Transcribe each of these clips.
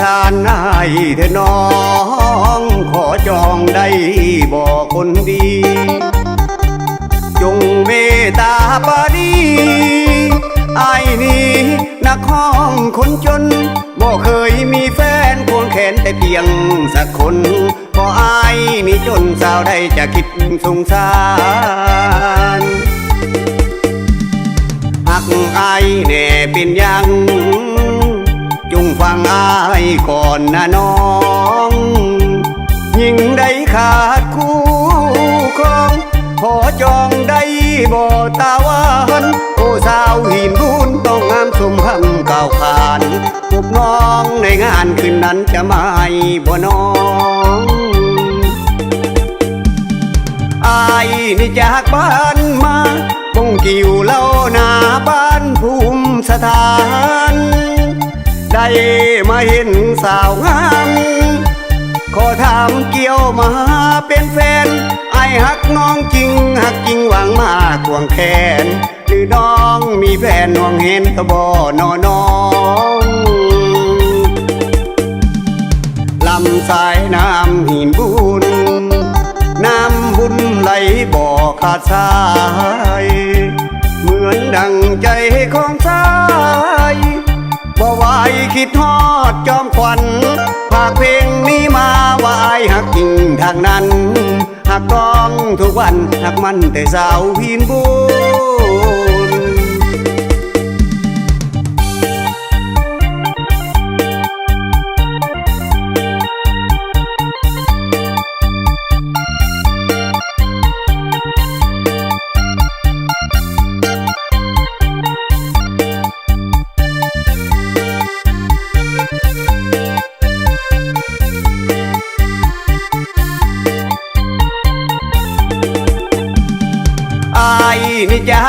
ทานนายเธอน้อง ขอจองได้บอกคนดี จงเมตตาปานีไอ้นี่นักห้องคนจนบ่เคยมีแฟนควงแขนแต่เพียงสักคนพออายนี่จนสาวได้จะคิดสงสารหักไอายแน่เป็นยัง ฟังอายก่อนนะน้อง ยิ่งได้ขาดคู่ครอง ขอจองได้บ่ตาวานโอ้สาวหินบุญต้องงามสมคำกล่าวขานพบน้องในงานคืนนั้นจะไม่บ่น้องอายนี่จากบ้าน มาเห็นสาวงามขอถามเกี่ยวมาเป็นแฟน ไอหักน้องจริงหักจริงหวังมากควงแขน หรือน้องมีแฟนหวงเห็นตะบอนอน้องลำสายน้ำหินบุญ น้ำบุญไหลบ่อขาดสาย เหมือนดังใจของชายางนั้น หักต้องทุกวันหักมันแต่สาวหินบุ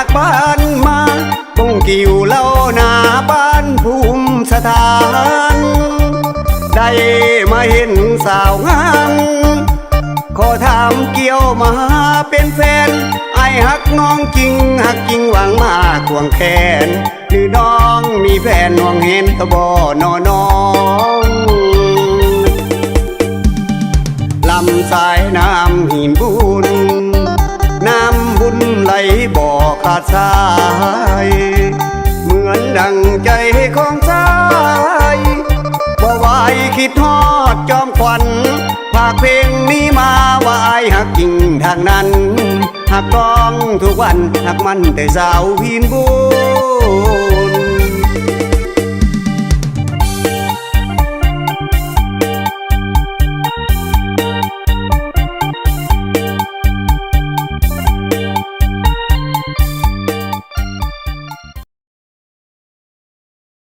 จากบ้านมาปงกิ่วเล่าหน้าบ้านภูมิสถาน ได้มาเห็นสาวงามขอถามเกี่ยวมาเป็นแฟน ไอหักน้องจริงหักจริงหวังมาควงแขน หรือน้องมีแฟนหวงเห็นตะบอนอน้องลำสายน้ำหินบุญ น้ำบุญไหลบ่อ ขาดสาย เหมือนดังใจของชายบ่ไหวคิดทอดจอมควันภาคเพลงนี้มาว่าอายหักจริงทางนั้น หักกองทุกวันหักมันแต่สาวหินบู